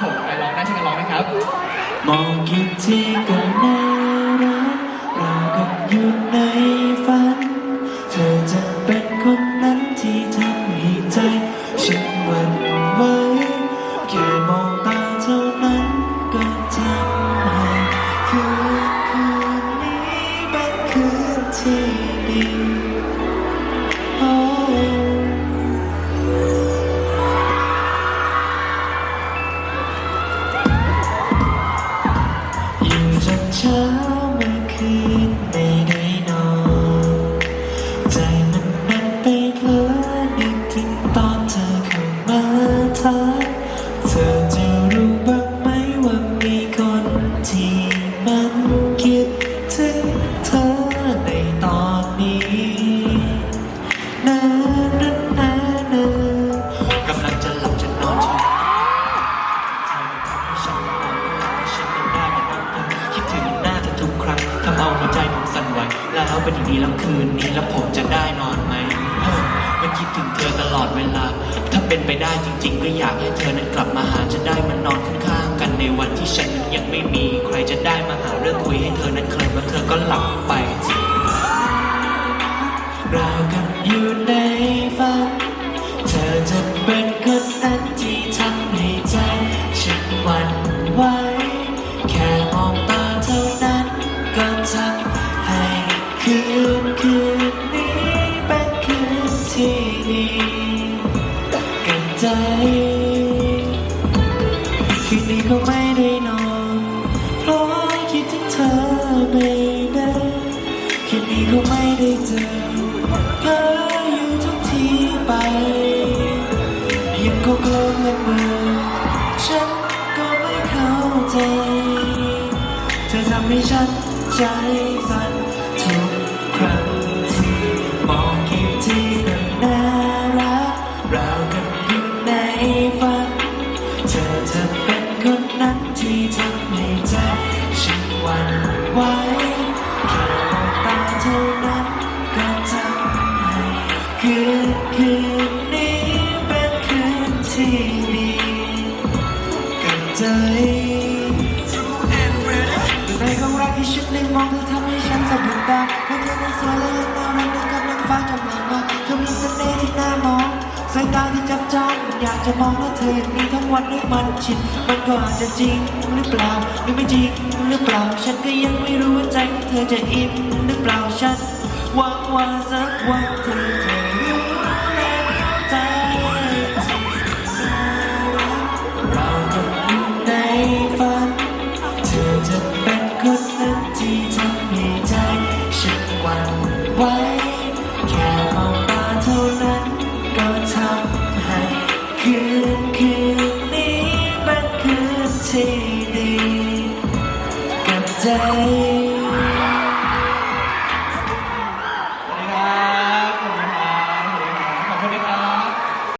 ครับผมใครร้องได้ช่วยกันร้องนะครับ มองกี่ที่ก็น่ารักเรากับอยู่ในฝัน เธอจะเป็นคนนั้นที่ทำให้ใจฉันหวั่นไหวแค่มองตาเท่านั้นก็ทำให้คืนคืนนี้เป็นคืนที่ดี วเป็นอย่างนี้แล้วคืนนี้แล้วผมจะได้นอนไหมเฮ้ยมันคิดถึงเธอตลอดเวลา ถ้าเป็นไปได้จริง ๆ ก็อยากให้เธอนั้นกลับมาหาจะได้มานอนข้างๆกันในวันที่ฉันนั้นยังไม่มี ใครจะได้มาหาเรื่องคุยให้เธอนั้นเคลิ้มแล้วเธอก็หลับไปเรากันอยู่ในฝัน เธอจะเป็นคนนั้นที่ทำให้ใจฉันหวั่นไหว คืนนี้เป็นคืนที่ดีกันใจ คืนนี้ก็ไม่ได้นอน เพราะคิดถึงเธอไม่ได้คืนนี้ก็ไม่ได้เจอเธออยู่ทุกที่ไป ยังก็กลัวเมื่อเมื่อฉันก็ไม่เข้าใจ เธอทำให้ฉันใจสั่น นนั้นที่ทำให้ใจฉันหวั่นไหวแค่มองตาเท่านั้นก็ทำให้คืนคืนนี้เป็นคืนที่ดีกับใจในของรักที่ฉันได้มองเธอทำให้ฉันสะดุดตาเพราะเธอนั้นสวยและยังน่ารักนึกกำลังฟ้ากำลังมาเธอมีเสน่ห์ที่น่ามองสายตาที่ อยากจะมองว่าเธออย่างนี้ทั้งวันหรือมันชินมันก็อาจจะจริงหรือเปล่าหรือไม่จริงหรือเปล่า ฉันก็ยังไม่รู้ว่าใจของเธอจะอิ่มหรือเปล่าฉันหวังว่าสักวันเธอจะรู้และเข้าใจเราจะอยู่ในฝัน เธอจะเป็นคนนั้นที่ทำให้ใจฉันหวั่นไหว